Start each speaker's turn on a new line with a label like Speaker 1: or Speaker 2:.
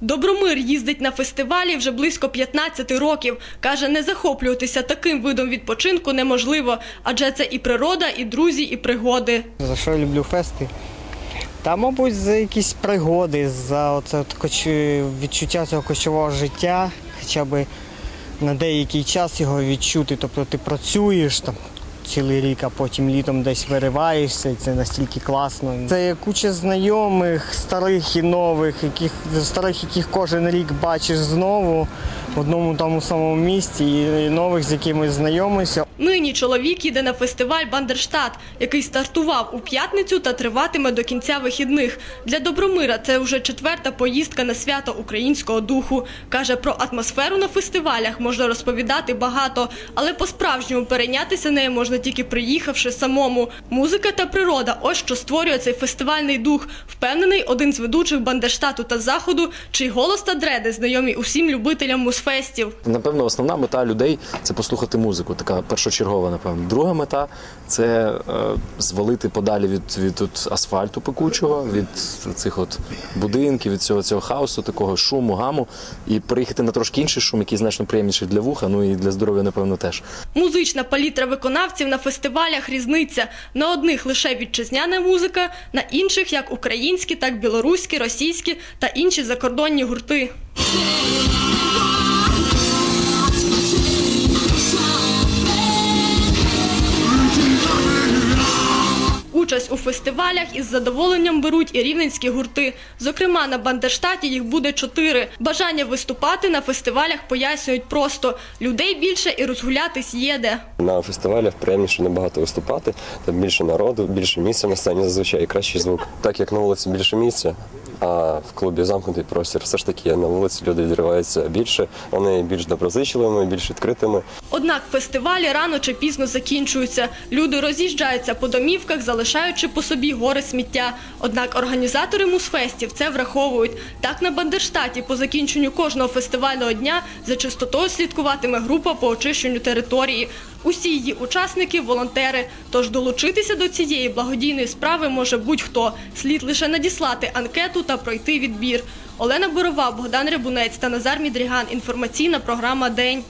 Speaker 1: Добромир їздить на фестивалі вже близько 15 років. Каже, не захоплюватися таким видом відпочинку неможливо, адже це і природа, і друзі, і пригоди.
Speaker 2: За що я люблю фести? Та, мабуть, за якісь пригоди, за оце відчуття цього кочового життя, хоча б на деякий час його відчути. Тобто ти працюєш там цілий рік, а потім літом десь вириваєшся, і це настільки класно. Це куча знайомих, старих і нових, яких старих, яких кожен рік бачиш знову в одному тому самому місці, і нових, з якими знайомишся.
Speaker 1: Нині чоловік їде на фестиваль Бандерштат, який стартував у п'ятницю та триватиме до кінця вихідних. Для Добромира це вже четверта поїздка на свято українського духу. Каже, про атмосферу на фестивалях можна розповідати багато, але по-справжньому перейнятися нею можна тільки приїхавши самому. Музика та природа ось що створює цей фестивальний дух. Впевнений один з ведучих Бандерштату та заходу, чий голос та дреди знайомі усім любителям музфестів.
Speaker 3: Напевно, основна мета людей це послухати музику, така першочергова, напевно. Друга мета це е, звалити подалі від, від от, асфальту пекучого, від цих от будинків, від цього, цього хаосу, такого шуму, гаму, і переїхати на трошки інший шум, який значно приємніший для вуха, ну і для здоров'я, напевно, теж.
Speaker 1: Музична палітра виконавців на фестивалях різниця. На одних лише вітчизняна музика, на інших як українські, так білоруські, російські та інші закордонні гурти. У фестивалях із задоволенням беруть і рівненські гурти. Зокрема, на Бандерштаті їх буде чотири. Бажання виступати на фестивалях пояснюють просто людей більше і розгулятись є де.
Speaker 4: На фестивалях приємніше набагато виступати, там більше народу, більше місця на сцені зазвичай і кращий звук. Так як на вулиці більше місця, а в клубі замкнутий простір, все ж таки на вулиці люди відриваються більше, вони більш доброзичливими, більш відкритими.
Speaker 1: Однак фестивалі рано чи пізно закінчуються. Люди роз'їжджаються по домівках, залишаючи по собі гори сміття. Однак організатори музфестів це враховують. Так на Бандерштаті по закінченню кожного фестивального дня за чистотою слідкуватиме група по очищенню території. Усі її учасники волонтери. Тож долучитися до цієї благодійної справи може будь-хто. Слід лише надіслати анкету та пройти відбір. Олена Борова, Богдан Рябунець та Назар Мідріган. Інформаційна програма День.